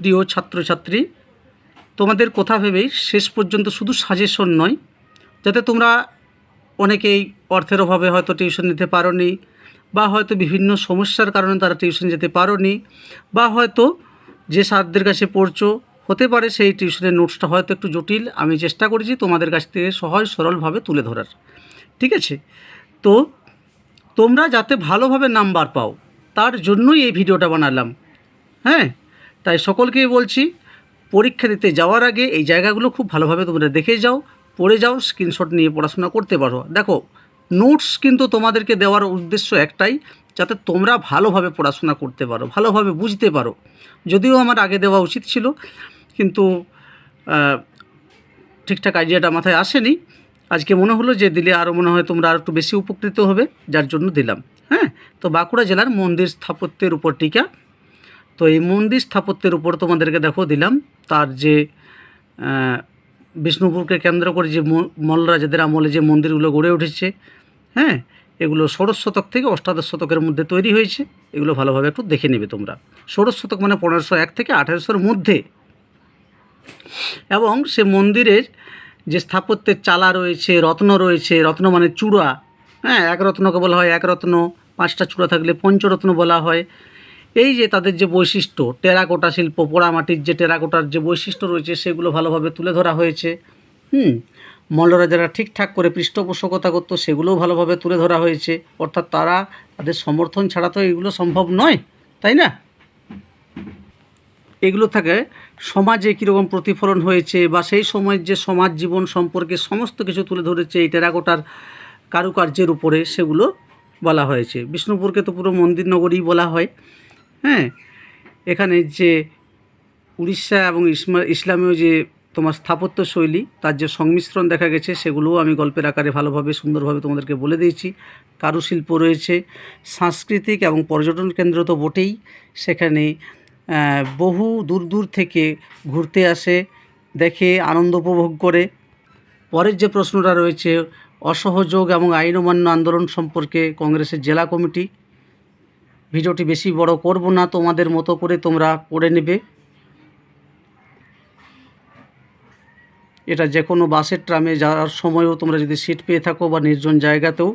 প্রিয় ছাত্রছাত্রী, তোমাদের কথা ভেবেই শেষ পর্যন্ত শুধু সাজেশন নয়, যাতে তোমরা অনেকেই অর্থের অভাবে হয়তো টিউশন নিতে পারোনি বা হয়তো বিভিন্ন সমস্যার কারণে তারা টিউশন যেতে পারোনি বা হয়তো যে স্যারদের কাছে পড়ছো, হতে পারে সেই টিউশনের নোটসটা হয়তো একটু জটিল। আমি চেষ্টা করেছি তোমাদের কাছ থেকে সহজ সরলভাবে তুলে ধরার। ঠিক আছে? তো তোমরা যাতে ভালোভাবে নাম্বার পাও, তার জন্যই এই ভিডিওটা বানালাম। হ্যাঁ? তাই সকলকেই বলছি, পরীক্ষা দিতে যাওয়ার আগে এই জায়গাগুলো খুব ভালোভাবে তোমরা দেখে যাও, পড়ে যাও স্ক্রিনশট নিয়ে পড়াশোনা করতে পারো। দেখো নোটস কিন্তু তোমাদেরকে দেওয়ার উদ্দেশ্য একটাই, যাতে তোমরা ভালোভাবে পড়াশোনা করতে পারো, ভালোভাবে বুঝতে পারো। যদিও আমার আগে দেওয়া উচিত ছিল, কিন্তু ঠিকঠাক আইডিয়াটা মাথায় আসেনি। আজকে মনে হলো যে দিলে আরও মনে হয় তোমরা আর একটু বেশি উপকৃত হবে, যার জন্য দিলাম। হ্যাঁ তো বাঁকুড়া জেলার মন্দির স্থাপত্যের উপর টিকা তো এই মন্দির স্থাপত্যের উপর তোমাদেরকে দেখো দিলাম, তার যে বিষ্ণুপুরকে কেন্দ্র করে যে মল্লরাজাদের আমলে যে মন্দিরগুলো গড়ে উঠেছে হ্যাঁ এগুলো ষোড়শ শতক থেকে অষ্টাদশ শতকের মধ্যে তৈরি হয়েছে, এগুলো ভালোভাবে একটু দেখে নেবে তোমরা। ষোড়শ শতক মানে পনেরোশো এক থেকে আঠেরোশোর মধ্যে। এবং সে মন্দিরের যে স্থাপত্যের চালা রয়েছে, রত্ন রয়েছে, রত্ন মানে চূড়া হ্যাঁ এক রত্নকে বলা হয় এক রত্ন, পাঁচটা চূড়া থাকলে পঞ্চরত্ন বলা হয়। এই যে তাদের যে বৈশিষ্ট্য, টেরাকোটা শিল্প, পোড়ামাটির যে টেরাকোটার যে বৈশিষ্ট্য রয়েছে, সেগুলো ভালোভাবে তুলে ধরা হয়েছে। হুম, মল্লরাজারা ঠিকঠাক করে পৃষ্ঠপোষকতা করতো, সেগুলোও ভালোভাবে তুলে ধরা হয়েছে। অর্থাৎ তারা তাদের সমর্থন ছাড়া তো এগুলো সম্ভব নয়, তাই না? এগুলো থেকে সমাজে কীরকম প্রতিফলন হয়েছে বা সেই সময়ের যে সমাজ জীবন সম্পর্কে সমস্ত কিছু তুলে ধরেছে এই টেরাকোটার কারুকার্যের উপরে, সেগুলো বলা হয়েছে। বিষ্ণুপুরকে তো পুরো মন্দির নগরী বলা হয়। হ্যাঁ এখানে যে উড়িষ্যা এবং ইসমা ইসলামীয় যে তোমার স্থাপত্য শৈলী, তার যে সংমিশ্রণ দেখা গেছে, সেগুলোও আমি গল্পের আকারে ভালোভাবে, সুন্দরভাবে তোমাদেরকে বলে দিয়েছি। কারুশিল্প রয়েছে, সাংস্কৃতিক এবং পর্যটন কেন্দ্র তো বটেই। সেখানে বহু দূর দূর থেকে ঘুরতে আসে, দেখে, আনন্দ উপভোগ করে। পরের যে প্রশ্নটা রয়েছে, অসহযোগ এবং আইন অমান্য আন্দোলন সম্পর্কে কংগ্রেসের জেলা কমিটি ভিডিওটি বেশি বড় করব না, তোমাদের মতো করে তোমরা পড়ে নেবে। এটা যে কোনো বাসের ট্রামে যাওয়ার সময়ও তোমরা যদি সিট পেয়ে থাকো বা নির্জন জায়গাতেও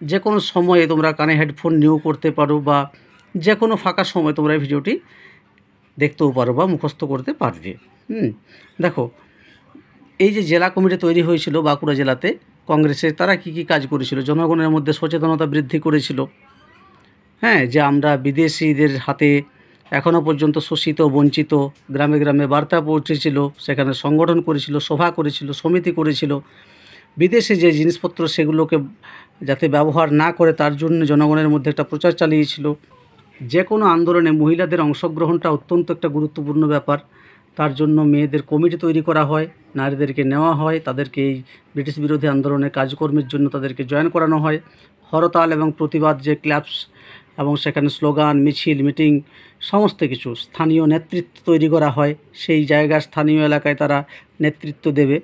যে কোনো সময়ে তোমরা কানে হেডফোন নিয়েও করতে পারো বা যে কোনো ফাঁকা সময় তোমরা এই ভিডিওটি দেখতেও পারো বা মুখস্থ করতে পারবে। হুম, দেখো, এই যে জেলা কমিটি তৈরি হয়েছিল বাঁকুড়া জেলাতে, কংগ্রেসের তারা কি কি কাজ করেছিল? জনগণের মধ্যে সচেতনতা বৃদ্ধি করেছিল। হ্যাঁ যে আমরা বিদেশিদের হাতে এখনও পর্যন্ত শোষিত, বঞ্চিত, গ্রামে গ্রামে বার্তা পৌঁছেছিল, সেখানে সংগঠন করেছিল, সভা করেছিল, সমিতি করেছিল। বিদেশে যে জিনিসপত্র সেগুলোকে যাতে ব্যবহার না করে, তার জন্য জনগণের মধ্যে একটা প্রচার চালিয়েছিল। যে কোনো আন্দোলনে মহিলাদের অংশগ্রহণটা অত্যন্ত একটা গুরুত্বপূর্ণ ব্যাপার। তার জন্য মেয়েদের কমিটি তৈরি করা হয়, নারীদেরকে নেওয়া হয়, তাদেরকে এই ব্রিটিশ বিরোধী আন্দোলনের কাজকর্মের জন্য তাদেরকে জয়েন করানো হয়। হরতাল এবং প্রতিবাদ যে ক্লাবস এবং সেখানে স্লোগান, মিছিল, মিটিং, সমস্ত কিছু স্থানীয় নেতৃত্ব তৈরি করা হয়। সেই জায়গার স্থানীয় এলাকায় তারা নেতৃত্ব দেবে।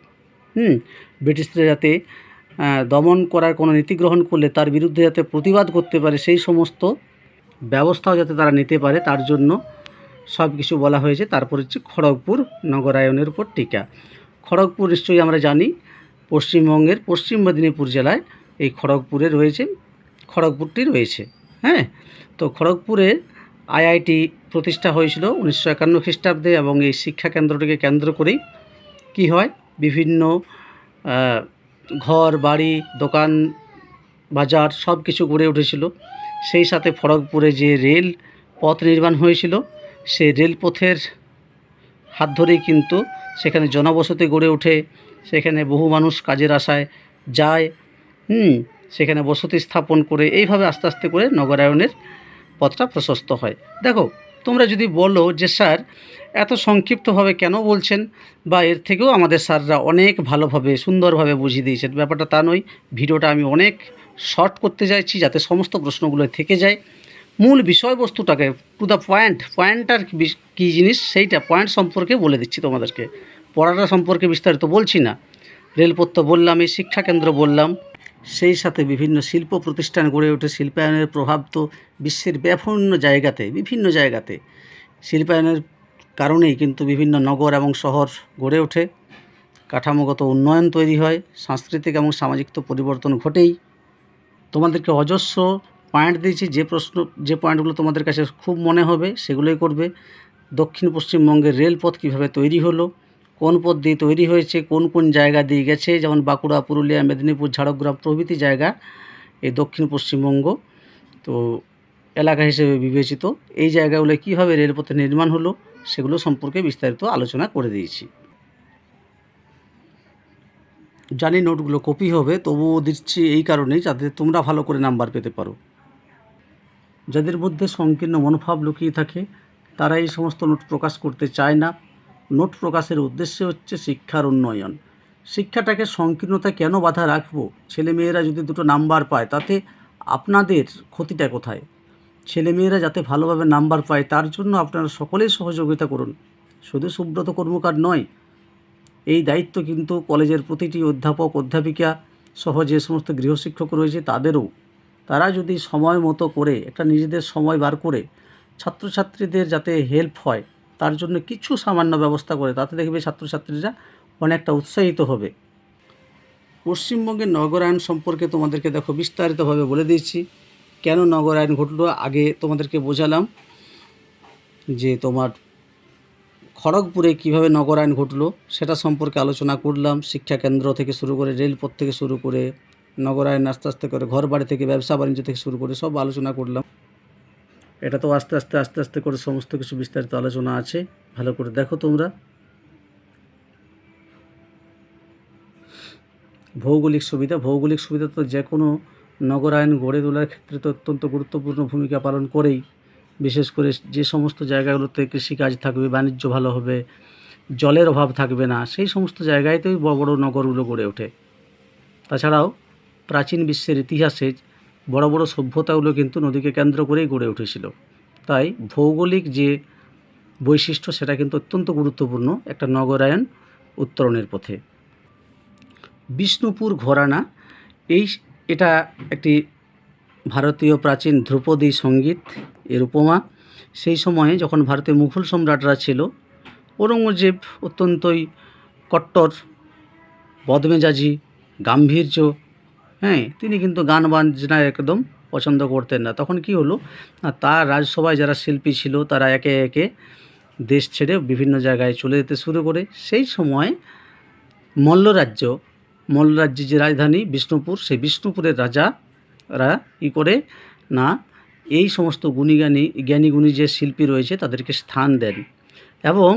হুম, ব্রিটিশরা যাতে দমন করার কোনো নীতি গ্রহণ করলে তার বিরুদ্ধে যাতে প্রতিবাদ করতে পারে সেই সমস্ত ব্যবস্থাও যাতে তারা নিতে পারে, তার জন্য সব কিছু বলা হয়েছে। তারপর হচ্ছে খড়গপুর নগরায়নের উপর টিকা। খড়গপুর নিশ্চয়ই আমরা জানি, পশ্চিমবঙ্গের পশ্চিম মেদিনীপুর জেলায় এই খড়গপুরে রয়েছে, খড়গপুরটি রয়েছে। হ্যাঁ? তো খড়গপুরে আইআইটি প্রতিষ্ঠা হয়েছিল উনিশশো একান্ন খ্রিস্টাব্দে এবং এই শিক্ষা কেন্দ্রটিকে কেন্দ্র করেই কি হয়? বিভিন্ন ঘর, বাড়ি, দোকান, বাজার সব কিছু গড়ে উঠেছিল। সেই সাথে খড়গপুরে যে রেল পথ নির্মাণ হয়েছিল সেই রেলপথের হাত ধরেই কিন্তু সেখানে জনবসতি গড়ে ওঠে। সেখানে বহু মানুষ কাজের আশায় যায়। হুম সেখানে বসতি স্থাপন করে এইভাবে আস্তে আস্তে করে নগরায়নের পথটা প্রশস্ত হয়। দেখো, তোমরা যদি বলো যে, স্যার, এত সংক্ষিপ্তভাবে কেন বলছেন? বা এর থেকেও আমাদের স্যাররা অনেক ভালোভাবে, সুন্দরভাবে বুঝিয়ে দিয়েছেন। ব্যাপারটা তা নয়, ভিডিওটা আমি অনেক শর্ট করতে চাইছি যাতে সমস্ত প্রশ্নগুলো থেকে যায়। মূল বিষয়বস্তুটাকে টু দ্য পয়েন্ট পয়েন্টটার কী জিনিস সেইটা পয়েন্ট সম্পর্কে বলে দিচ্ছি তোমাদেরকে। পড়াটা সম্পর্কে বিস্তারিত বলছি না। রেলপথ তো বললাম এই শিক্ষাকেন্দ্র বললাম। সেই সাথে বিভিন্ন শিল্প প্রতিষ্ঠান গড়ে ওঠে। শিল্পায়নের প্রভাব তো বিশ্বের বিভিন্ন জায়গাতে বিভিন্ন জায়গাতে। শিল্পায়নের কারণেই কিন্তু বিভিন্ন নগর এবং শহর গড়ে ওঠে। কাঠামোগত উন্নয়ন তৈরি হয়, সাংস্কৃতিক এবং সামাজিক তো পরিবর্তন ঘটেই। তোমাদেরকে অজস্র পয়েন্ট দিয়েছি, যে প্রশ্ন, যে পয়েন্টগুলো তোমাদের কাছে খুব মনে হবে, সেগুলোই করবে। দক্ষিণ পশ্চিমবঙ্গের রেলপথ কীভাবে তৈরি হলো কোন পথ দিয়ে তৈরি হয়েছে, কোন কোন জায়গা দিয়ে গেছে, যেমন বাঁকুড়া, পুরুলিয়া, মেদিনীপুর, ঝাড়গ্রাম প্রভৃতি জায়গা, এই দক্ষিণ পশ্চিমবঙ্গ। তো এলাকা হিসেবে বিবেচিত। এই জায়গাগুলো কীভাবে রেলপথে নির্মাণ হলো, সেগুলো সম্পর্কে বিস্তারিত আলোচনা করে দিয়েছি। জানি নোটগুলো কপি হবে, তবুও দিচ্ছি এই কারণেই, যাতে তোমরা ভালো করে নাম্বার পেতে পারো। যাদের মধ্যে সংকীর্ণ মনোভাব লুকিয়ে থাকে, তারা এই সমস্ত নোট প্রকাশ করতে চায় না। নোট প্রকাশের উদ্দেশ্য হচ্ছে শিক্ষার উন্নয়ন। শিক্ষাটাকে সংকীর্ণতা কেন বাধা রাখব? ছেলেমেয়েরা যদি দুটো নাম্বার পায়, তাতে আপনাদের ক্ষতিটা কোথায়? ছেলেমেয়েরা যাতে ভালোভাবে নাম্বার পায়, তার জন্য আপনারা সকলেই সহযোগিতা করুন। শুধু সুব্রত কর্মকার নয়, এই দায়িত্ব কিন্তু কলেজের প্রতিটি অধ্যাপক, অধ্যাপিকা সহ যে সমস্ত গৃহশিক্ষক রয়েছে, তাদেরও। তারা যদি সময় মতো করে, একটা নিজেদের সময় বার করে, ছাত্রছাত্রীদের যাতে হেল্প হয় তার জন্য কিছু সামান্য ব্যবস্থা করে, তাতে দেখবে ছাত্রছাত্রীরা অনেকটা উৎসাহিত হবে। পশ্চিমবঙ্গের নগরায়ণ সম্পর্কে তোমাদেরকে দেখো বিস্তারিতভাবে বলে দিয়েছি। কেন নগরায়ণ ঘটলো আগে তোমাদেরকে বোঝালাম যে তোমার খড়গপুরে কীভাবে নগরায়ণ ঘটলো সেটা সম্পর্কে আলোচনা করলাম, শিক্ষা কেন্দ্র থেকে শুরু করে রেলপথ থেকে শুরু করে নগরায়ণ আস্তে আস্তে করে ঘর বাড়ি থেকে ব্যবসা বাণিজ্য থেকে শুরু করে সব আলোচনা করলাম। এটা তো আস্তে আস্তে আস্তে আস্তে করে সমস্ত কিছু বিস্তারিত আলোচনা আছে। ভালো করে দেখো তোমরা। ভৌগোলিক সুবিধা ভৌগোলিক সুবিধা তো যে কোনো নগরায়ণ গড়ে তোলার ক্ষেত্রে তো অত্যন্ত গুরুত্বপূর্ণ ভূমিকা পালন করেই। বিশেষ করে যে সমস্ত জায়গাগুলোতে কৃষিকাজ থাকবে, বাণিজ্য ভালো হবে, জলের অভাব থাকবে না, সেই সমস্ত জায়গায়তেই বড় বড় নগরগুলো গড়ে ওঠে। তাছাড়াও প্রাচীন বিশ্বের ইতিহাসে বড় বড় সভ্যতাগুলো কিন্তু নদীকে কেন্দ্র করেই গড়ে উঠেছিল। তাই ভৌগোলিক যে বৈশিষ্ট্য, সেটা কিন্তু অত্যন্ত গুরুত্বপূর্ণ একটা নগরায়ণ উত্তরণের পথে। বিষ্ণুপুর ঘরানা, এই এটা একটি ভারতীয় প্রাচীন ধ্রুপদী সংগীত, এর উপমা। সেই সময়ে যখন ভারতীয় মুঘল সম্রাটরা ছিল, ঔরঙ্গজেব অত্যন্তই কট্টর, বদমেজাজি, গাম্ভীর্য হ্যাঁ তিনি কিন্তু গান বাজনা একদম পছন্দ করতেন না। তখন কি হলো তার রাজসভায় যারা শিল্পী ছিল, তারা একে একে দেশ ছেড়ে বিভিন্ন জায়গায় চলে যেতে শুরু করে। সেই সময় মল্লরাজ্য মল্লরাজ্যের যে রাজধানী বিষ্ণুপুর, সেই বিষ্ণুপুরের রাজারা কী করে, না, এই সমস্ত গুণীজ্ঞানী জ্ঞানী গুণী যে শিল্পী রয়েছে, তাদেরকে স্থান দেন। এবং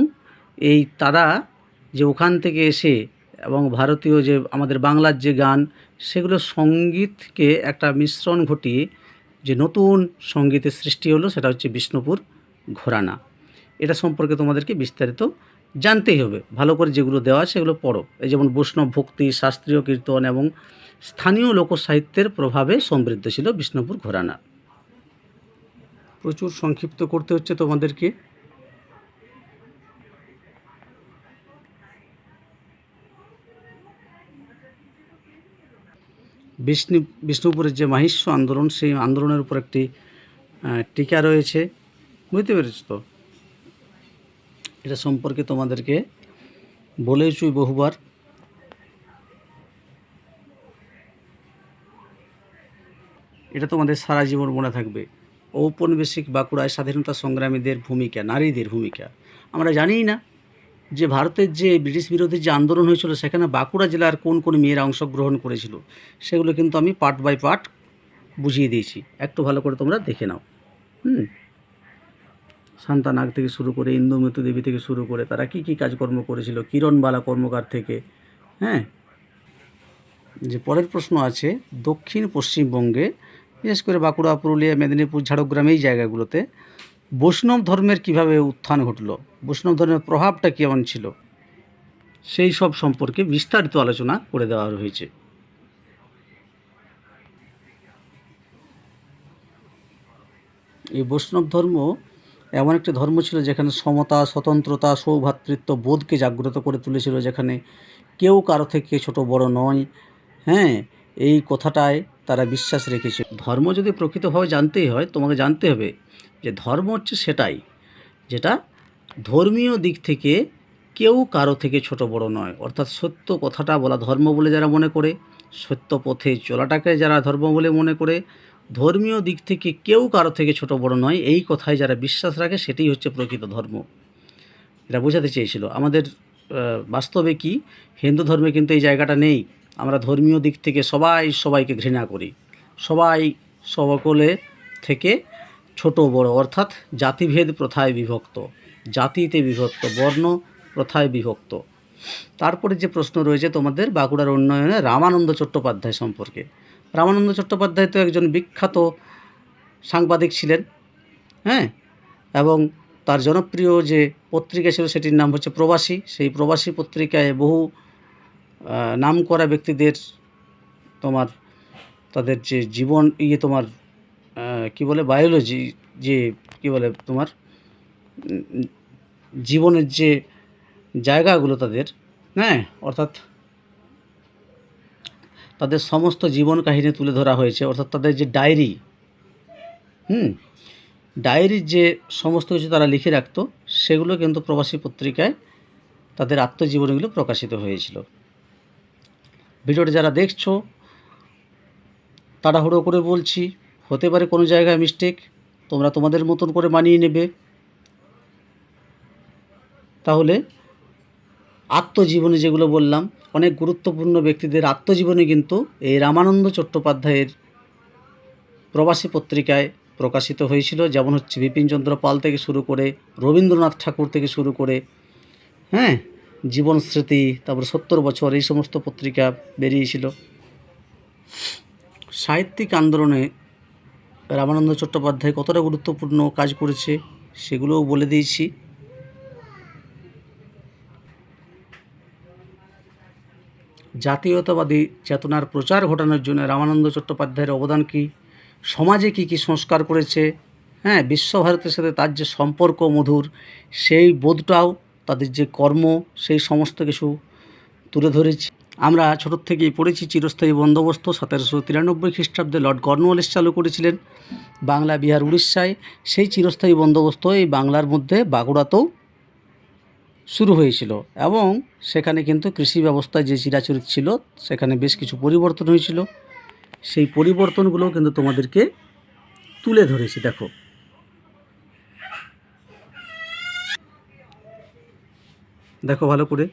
এই তারা যে ওখান থেকে এসে, এবং ভারতীয় যে আমাদের বাংলার যে গান সেগুলো সঙ্গীতকে একটা মিশ্রণ ঘটিয়ে যে নতুন সঙ্গীতের সৃষ্টি হলো সেটা হচ্ছে বিষ্ণুপুর ঘোরানা। এটা সম্পর্কে তোমাদেরকে বিস্তারিত জানতেই হবে। ভালো করে যেগুলো দেওয়া সেগুলো পড়ো। এই যেমন বৈষ্ণব ভক্তি, শাস্ত্রীয় কীর্তন এবং স্থানীয় লোকসাহিত্যের প্রভাবে সমৃদ্ধ ছিল বিষ্ণুপুর ঘোরানা। প্রচুর সংক্ষিপ্ত করতে হচ্ছে তোমাদেরকে। বিষ্ণু, বিষ্ণুপুরের যে মাহিষ্য আন্দোলন, সেই আন্দোলনের উপর একটি টিকা রয়েছে। বুঝতে পেরেছ তো? এটা সম্পর্কে তোমাদেরকে বলেইছি বহুবার। এটা তোমাদের সারা জীবন মনে থাকবে। ঔপনিবেশিক বাঁকুড়ায় স্বাধীনতা সংগ্রামীদের ভূমিকা, নারীদের ভূমিকা, আমরা জানিই না। যে ভারতের যে ব্রিটিশ বিরোধী যে আন্দোলন হয়েছিল, সেখানে বাঁকুড়া জেলার কোন কোন মেয়েরা অংশগ্রহণ করেছিল, সেগুলো কিন্তু আমি পার্ট বাই পার্ট বুঝিয়ে দিয়েছি। একটু ভালো করে তোমরা দেখে নাও। হুম? শান্তানাগ থেকে শুরু করে ইন্দুমতু দেবী থেকে শুরু করে তারা কি কি কাজকর্ম করেছিল, কিরণবালা কর্মকার থেকে হ্যাঁ? যে পরের প্রশ্ন আছে দক্ষিণ পশ্চিমবঙ্গে বিশেষ করে বাঁকুড়া, পুরুলিয়া, মেদিনীপুর, ঝাড়গ্রাম এই জায়গাগুলোতে বৈষ্ণব ধর্মের কীভাবে উত্থান ঘটলো? বৈষ্ণব ধর্মের প্রভাবটা কেমন ছিল? সেই সব সম্পর্কে বিস্তারিত আলোচনা করে দেওয়া হয়েছে। এই বৈষ্ণব ধর্ম এমন একটি ধর্ম ছিল যেখানে সমতা, স্বতন্ত্রতা সৌভ্রাতৃত্ব বোধকে জাগ্রত করে তুলেছিল, যেখানে কেউ কারও থেকে ছোট, বড় নয়। হ্যাঁ এই কথাটায় তারা বিশ্বাস রেখেছে ধর্ম যদি প্রকৃতভাবে জানতেই হয়, তোমাকে জানতে হবে যে ধর্ম হচ্ছে সেটাই, যেটা ধর্মীয় দিক থেকে কেউ কারও থেকে ছোট বড় নয়। অর্থাৎ সত্য কথাটা বলা ধর্ম বলে যারা মনে করে, সত্য পথে চলাটাকে যারা ধর্ম বলে মনে করে, ধর্মীয় দিক থেকে কেউ কারও থেকে ছোট বড় নয়। এই কথায় যারা বিশ্বাস রাখে, সেটাই হচ্ছে প্রকৃত ধর্ম। এটা বোঝাতে চেয়েছিল, আমাদের বাস্তবে কি? হিন্দু ধর্মে কিন্তু এই জায়গাটা নেই। আমরা ধর্মীয় দিক থেকে সবাই সবাইকে ঘৃণা করি। সবাই সকলে থেকে ছোট বড় অর্থাৎ জাতিভেদ প্রথায় বিভক্ত। জাতিতে বিভক্ত বর্ণ প্রথায় বিভক্ত। তারপরে যে প্রশ্ন রয়েছে তোমাদের বাঁকুড়ার উন্নয়নে রামানন্দ চট্টোপাধ্যায় সম্পর্কে। রামানন্দ চট্টোপাধ্যায় তো একজন বিখ্যাত সাংবাদিক ছিলেন হ্যাঁ? এবং তার জনপ্রিয় যে পত্রিকা ছিল সেটির নাম হচ্ছে প্রবাসী। সেই প্রবাসী পত্রিকায় বহু আহ, নামকরা ব্যক্তিদের তোমার তাদের যে জীবন ইয়ে তোমার কি বলে বায়োলজি যে, কি বলে তোমার, জীবনের যে জায়গাগুলো তাদের হ্যাঁ অর্থাৎ তাদের সমস্ত জীবন কাহিনী তুলে ধরা হয়েছে, অর্থাৎ তাদের যে ডায়েরি হুম ডায়েরির যে সমস্ত কিছু তারা লিখে রাখতো, সেগুলো কিন্তু প্রবাসী পত্রিকায় তাদের আত্মজীবনীগুলো প্রকাশিত হয়েছিল। ভিডিওটি যারা দেখছ, তাড়াহুড়ো করে বলছি হতে পারে কোনো জায়গায় মিস্টেক তোমরা তোমাদের মতন করে মানিয়ে নেবে। তাহলে আত্মজীবনী যেগুলো বললাম, অনেক গুরুত্বপূর্ণ ব্যক্তিদের আত্মজীবনী কিন্তু এই রামানন্দ চট্টোপাধ্যায়ের প্রবাসী পত্রিকায় প্রকাশিত হয়েছিল, যেমন হচ্ছে বিপিনচন্দ্র পাল থেকে শুরু করে রবীন্দ্রনাথ ঠাকুর থেকে শুরু করে হ্যাঁ জীবন স্মৃতি, তারপর সত্তর বছর, এই সমস্ত পত্রিকা বেরিয়েছিল। সাহিত্যিক আন্দোলনে রামানন্দ চট্টোপাধ্যায় কতটা গুরুত্বপূর্ণ কাজ করেছে সেগুলোও বলে দিয়েছি। জাতীয়তাবাদী চেতনার প্রচার ঘটানোর জন্য রামানন্দ চট্টোপাধ্যায়ের অবদান কী? সমাজে কী কী সংস্কার করেছে? হ্যাঁ বিশ্বভারতের সাথে তার যে সম্পর্ক মধুর, সেই বোধটাও তাদের যে কর্ম, সেই সমস্ত কিছু তুলে ধরেছি। আমরা ছোটোর থেকেই পড়েছি চিরস্থায়ী বন্দোবস্ত। সতেরোশো তিরানব্বই খ্রিস্টাব্দে লর্ড কর্নওয়ালিস চালু করেছিলেন। বাংলা, বিহার, উড়িষ্যায় সেই চিরস্থায়ী বন্দোবস্ত এই বাংলার মধ্যে বাঁকুড়াতেও শুরু হয়েছিল এবং সেখানে কিন্তু কৃষি ব্যবস্থায় যে চিরাচরিত ছিল, সেখানে বেশ কিছু পরিবর্তন হয়েছিল। সেই পরিবর্তনগুলো কিন্তু তোমাদেরকে তুলে ধরেছি, দেখো। দেখো ভালো করে।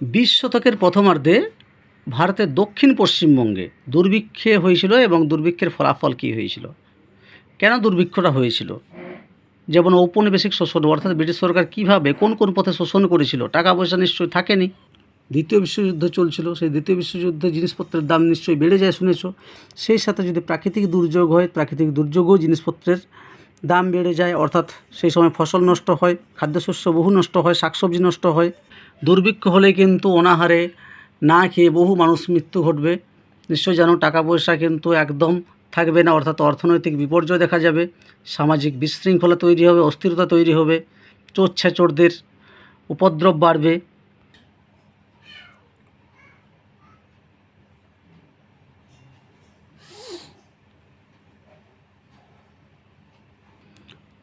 বিশ শতকের প্রথমার্ধে ভারতের দক্ষিণ পশ্চিমবঙ্গে দুর্ভিক্ষে হয়েছিল এবং দুর্ভিক্ষের ফলাফল কী হয়েছিল? কেন দুর্ভিক্ষটা হয়েছিল? যেমন ঔপনিবেশিক শোষণ, অর্থাৎ ব্রিটিশ সরকার কীভাবে, কোন কোন পথে শোষণ করেছিল? টাকা পয়সা নিশ্চয়ই থাকেনি। দ্বিতীয় বিশ্বযুদ্ধ চলছিল, সেই দ্বিতীয় বিশ্বযুদ্ধে জিনিসপত্রের দাম নিশ্চয়ই বেড়ে যায় শুনেছ। সেই সাথে যদি প্রাকৃতিক দুর্যোগ হয়, প্রাকৃতিক দুর্যোগও জিনিসপত্রের দাম বেড়ে যায়, অর্থাৎ সেই সময় ফসল নষ্ট হয়, খাদ্যশস্য বহু নষ্ট হয়, শাকসবজি নষ্ট হয়। দুর্ভিক্ষ হলে কিন্তু অনাহারে না খেয়ে বহু মানুষ মৃত্যু ঘটবে। নিশ্চয়ই জানো টাকা পয়সা কিন্তু একদম থাকবে না, অর্থাৎ অর্থনৈতিক বিপর্যয় দেখা যাবে, সামাজিক বিশৃঙ্খলা তৈরি হবে, অস্থিরতা তৈরি হবে চোর ছেচোরদের উপদ্রব বাড়বে।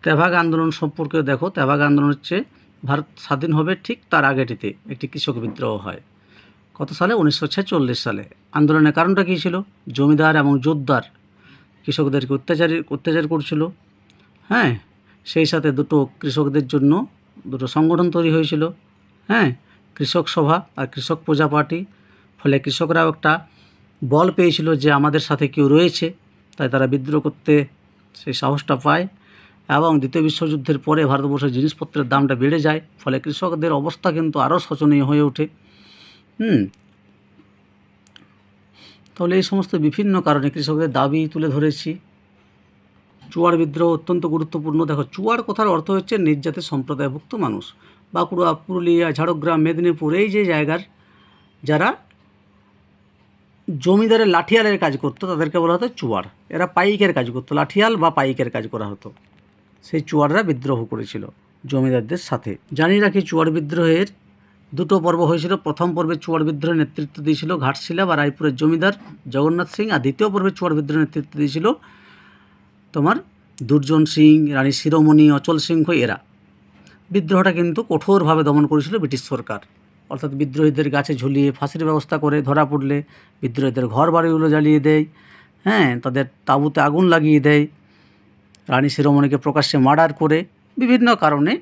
তেভাগ আন্দোলন সম্পর্কে দেখো তেভাগ আন্দোলন হচ্ছে ভারত স্বাধীন হবে ঠিক তার আগেটিতে একটি কৃষক বিদ্রোহ হয়। কত সালে উনিশশো ছেচল্লিশ সালে। আন্দোলনের কারণটা কী ছিল? জমিদার এবং জোরদার কৃষকদেরকে অত্যাচারী, অত্যাচার করছিল। হ্যাঁ সেই সাথে দুটো কৃষকদের জন্য দুটো সংগঠন তৈরি হয়েছিল। হ্যাঁ কৃষক সভা আর কৃষক প্রজা পার্টি। ফলে কৃষকরাও একটা বল পেয়েছিল যে আমাদের সাথে কেউ রয়েছে, তাই তারা বিদ্রোহ করতে সেই সাহসটা পায়। এবং দ্বিতীয় বিশ্বযুদ্ধের পরে ভারতবর্ষের জিনিসপত্রের দামটা বেড়ে যায়, ফলে কৃষকদের অবস্থা কিন্তু আরও শোচনীয় হয়ে ওঠে। হুম। তাহলে এই সমস্ত বিভিন্ন কারণে কৃষকদের দাবি তুলে ধরেছি। চুয়ার বিদ্রোহ অত্যন্ত গুরুত্বপূর্ণ। দেখো, চুয়ার কথার অর্থ হচ্ছে নির্যাতিত সম্প্রদায়ভুক্ত মানুষ। বাঁকুড়া, পুরুলিয়া, ঝাড়গ্রাম, মেদিনীপুর, এই যে জায়গার যারা জমিদারের লাঠিয়ালের কাজ করতো, তাদেরকে বলা হতো চুয়ার। এরা পাইকের কাজ করতো, লাঠিয়াল বা পাইকের কাজ করা হতো। সেই চুয়াররা বিদ্রোহ করেছিল জমিদারদের সাথে। জানি রাখি চুয়ার বিদ্রোহের দুটো পর্ব হয়েছিল। প্রথম পর্বে চুয়ার বিদ্রোহের নেতৃত্ব দিয়েছিল ঘাটশিলা বা রায়পুরের জমিদার জগন্নাথ সিং, আর দ্বিতীয় পর্বে চুয়ার বিদ্রোহের নেতৃত্ব দিয়েছিল তোমার দুর্জন সিং, রানী শিরোমণি, অচল সিংহ এরা। বিদ্রোহটা কিন্তু কঠোরভাবে দমন করেছিল ব্রিটিশ সরকার। অর্থাৎ বিদ্রোহীদের গাছে ঝুলিয়ে ফাঁসির ব্যবস্থা করে ধরা পড়লে বিদ্রোহীদের ঘর বাড়িগুলো জ্বালিয়ে দেয় হ্যাঁ তাদের তাঁবুতে আগুন লাগিয়ে দেয়। রানী শিরোমণিকে প্রকাশ্যে মার্ডার করে বিভিন্ন কারণে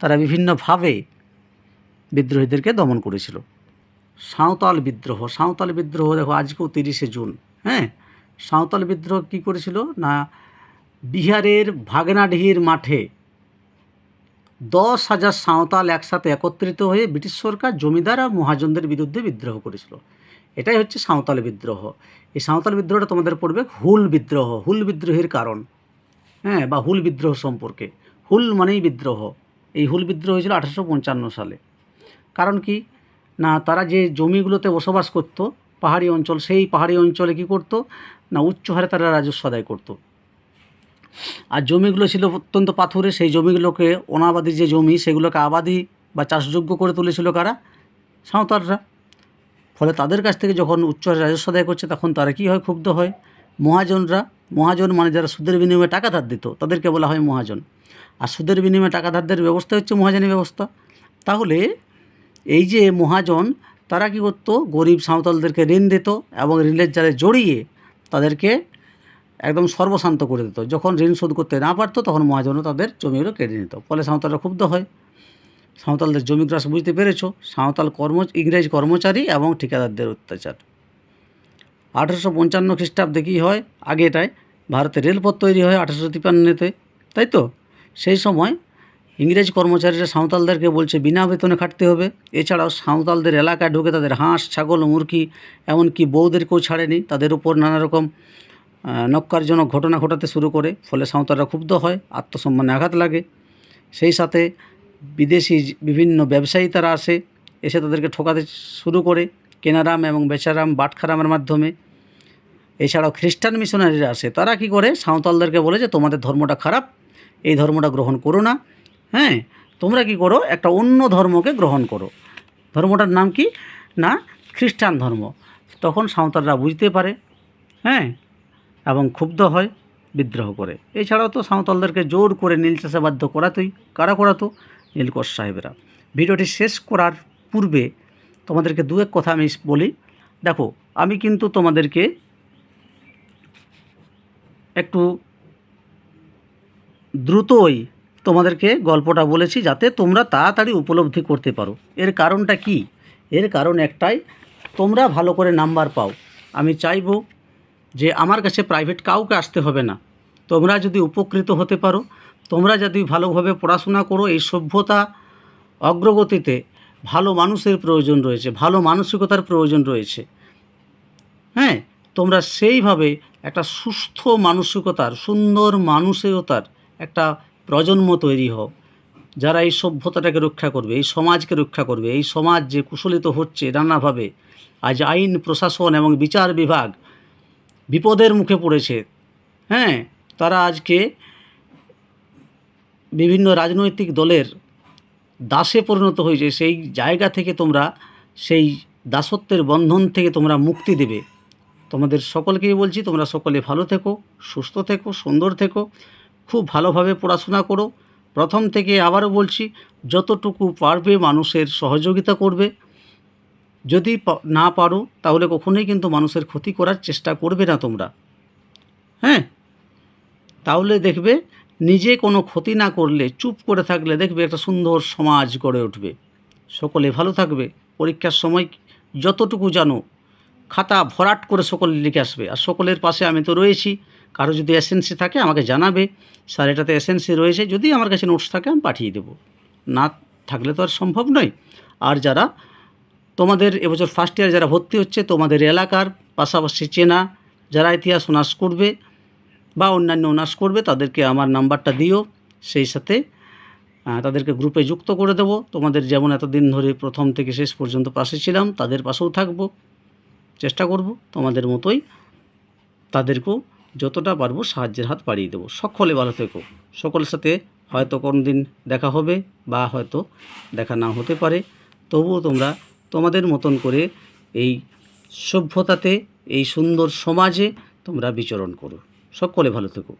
তারা বিভিন্নভাবে বিদ্রোহীদেরকে দমন করেছিল। সাঁওতাল বিদ্রোহ সাঁওতাল বিদ্রোহ দেখো আজকেও তিরিশে জুন হ্যাঁ? সাঁওতাল বিদ্রোহ কী করেছিল? না, বিহারের ভাগনাডিহির মাঠে দশ হাজার সাঁওতাল একসাথে একত্রিত হয়ে ব্রিটিশ সরকার জমিদার আর মহাজনদের বিরুদ্ধে বিদ্রোহ করেছিল। এটাই হচ্ছে সাঁওতাল বিদ্রোহ। এই সাঁওতাল বিদ্রোহটা তোমাদের পড়বে হুল বিদ্রোহ, হুল বিদ্রোহের কারণ। হ্যাঁ বা হুল বিদ্রোহ সম্পর্কে। হুল মানেই বিদ্রোহ। এই হুল বিদ্রোহ হয়েছিল আঠারোশো পঞ্চান্ন সালে। কারণ কি? না, তারা যে জমিগুলোতে বসবাস করত, পাহাড়ি অঞ্চল, সেই পাহাড়ি অঞ্চলে কি করত? না, উচ্চ হারে তারা রাজস্ব আদায় করতো। আর জমিগুলো ছিল অত্যন্ত পাথুরে, সেই জমিগুলোকে অনাবাদী যে জমি, সেগুলোকে আবাদি বা চাষযোগ্য করে তুলেছিল কারা? সাঁওতালরা। ফলে তাদের কাছ থেকে যখন উচ্চ রাজস্ব আদায় করছে, তখন তারা কী হয়? ক্ষুব্ধ হয়। মহাজনরা মহাজন মানে যারা সুদের বিনিময়ে টাকা ধার দিত, তাদেরকে বলা হয় মহাজন। আর সুদের বিনিময়ে টাকা ধারদের ব্যবস্থা হচ্ছে মহাজনী ব্যবস্থা। তাহলে এই যে মহাজন, তারা কী করতো? গরিব সাঁওতালদেরকে ঋণ দিত এবং ঋণের জালে জড়িয়ে তাদেরকে একদম সর্বশান্ত করে দিত। যখন ঋণ শোধ করতে না পারতো, তখন মহাজনও তাদের জমিগুলো কেড়ে নিত। ফলে সাঁওতালরা ক্ষুব্ধ হয়। সাঁওতালদের জমিগ্রাস বুঝতে পেরেছ। সাঁওতাল কর্ম, ইংরেজ কর্মচারী এবং ঠিকাদারদের অত্যাচার। আঠেরোশো পঞ্চান্ন খ্রিস্টাব্দে কী হয়? আগে এটায় ভারতে রেলপথ তৈরি হয় আঠেরোশো তিপ্পান্নতে, তাই তো? সেই সময় ইংরেজ কর্মচারীরা সাঁওতালদেরকে বলছে, বিনা বেতনে খাটতে হবে। এছাড়াও সাঁওতালদের এলাকায় ঢুকে তাদের হাঁস, ছাগল, মুরগি, এমনকি বউদেরকেও ছাড়েনি। তাদের উপর নানা রকম নক্কারজনক ঘটনা ঘটাতে শুরু করে, ফলে সাঁওতালরা ক্ষুব্ধ হয়, আত্মসম্মানে আঘাত লাগে। সেই সাথে বিদেশি বিভিন্ন ব্যবসায়ী তারা আসে, এসে তাদেরকে ঠকাতে শুরু করে। কেনারাম এবং বেচারাম বাটখারামের মাধ্যমে। এছাড়াও খ্রিস্টান মিশনারিরা আসে তারা কি করে? সাঁওতালদেরকে বলে যে, তোমাদের ধর্মটা খারাপ, এই ধর্মটা গ্রহণ করো না। হ্যাঁ তোমরা কি করো? একটা অন্য ধর্মকে গ্রহণ করো। ধর্মটার নাম কি? না, খ্রিস্টান ধর্ম। তখন সাঁওতালরা বুঝতে পারে হ্যাঁ এবং ক্ষুব্ধ হয়, বিদ্রোহ করে। এছাড়াও তো সাঁওতালদেরকে জোর করে নীল চাষে বাধ্য করাতোই। কারা করাতো? নীলকর সাহেবেরা। ভিডিওটি শেষ করার পূর্বে তোমাদেরকে দু এক কথা আমি বলি। দেখো, আমি কিন্তু তোমাদেরকে একটু দ্রুতই তোমাদেরকে গল্পটা বলেছি যাতে তোমরা তাড়াতাড়ি উপলব্ধি করতে পারো। এর কারণটা কি? এর কারণ একটাই, তোমরা ভালো করে নাম্বার পাও। আমি চাইব যে আমার কাছে প্রাইভেট কাউকে আসতে হবে না। তোমরা যদি উপকৃত হতে পারো, তোমরা যদি ভালোভাবে পড়াশোনা করো, এই সভ্যতা অগ্রগতিতে ভালো মানুষের প্রয়োজন রয়েছে, ভালো মানসিকতার প্রয়োজন রয়েছে। হ্যাঁ তোমরা সেইভাবে একটা সুস্থ মানসিকতার, সুন্দর মানসিকতার একটা প্রজন্ম তৈরি হও, যারা এই সভ্যতাটাকে রক্ষা করবে, এই সমাজকে রক্ষা করবে, এই সমাজ যে কুশলিত হচ্ছে নানাভাবে, আজ আইন, প্রশাসন এবং বিচার বিভাগ বিপদের মুখে পড়েছে। হ্যাঁ তারা আজকে বিভিন্ন রাজনৈতিক দলের দাসে পরিণত হয়েছে, সেই জায়গা থেকে তোমরা, সেই দাসত্বের বন্ধন থেকে তোমরা মুক্তি দেবে। তোমাদের সকলকেই বলছি, তোমরা সকলে ভালো থেকো, সুস্থ থেকো, সুন্দর থেকো, খুব ভালোভাবে পড়াশোনা করো। প্রথম থেকে আবারও বলছি, যতটুকু পারবে মানুষের সহযোগিতা করবে। যদি না পারো, তাহলে কখনোই কিন্তু মানুষের ক্ষতি করার চেষ্টা করবে না তোমরা। হ্যাঁ? তাহলে দেখবে নিজে কোনো ক্ষতি না করলে, চুপ করে থাকলে দেখবে একটা সুন্দর সমাজ গড়ে উঠবে। সকলে ভালো থাকবে, পরীক্ষার সময় যতটুকু জানো, খাতা ভরাট করে সকলে লিখে আসবে। আর সকলের পাশে আমি তো রয়েছি, কারও যদি এসেন্সি থাকে আমাকে জানাবে, স্যার এটাতে এসেন্সি রয়েছে, যদি আমার কাছে নোটস থাকে আমি পাঠিয়ে দেবো। না থাকলে তো আর সম্ভব নয়। আর যারা তোমাদের এবছর ফার্স্ট ইয়ার যারা ভর্তি হচ্ছে, তোমাদের এলাকার পাশাপাশি চেনা, যারা ইতিহাস অনার্স করবে বা অন্যান্য অনার্স করবে, তাদেরকে আমার নাম্বারটা দিও। সেই সাথে তাদেরকে গ্রুপে যুক্ত করে দেবো। তোমাদের যেমন এতদিন ধরে প্রথম থেকে শেষ পর্যন্ত পাশে ছিলাম, তাদের পাশেও থাকব। চেষ্টা করব তোমাদের মতোই তাদেরকেও যতটা পারব সাহায্যের হাত বাড়িয়ে দেবো। সকলে ভালো থেকো। সকলের সাথে হয়তো কোনো দিন দেখা হবে বা হয়তো দেখা না হতে পারে। তবুও তোমরা তোমাদের মতন করে এই সভ্যতাতে, এই সুন্দর সমাজে তোমরা বিচরণ করো। সকলে ভালো থেকো।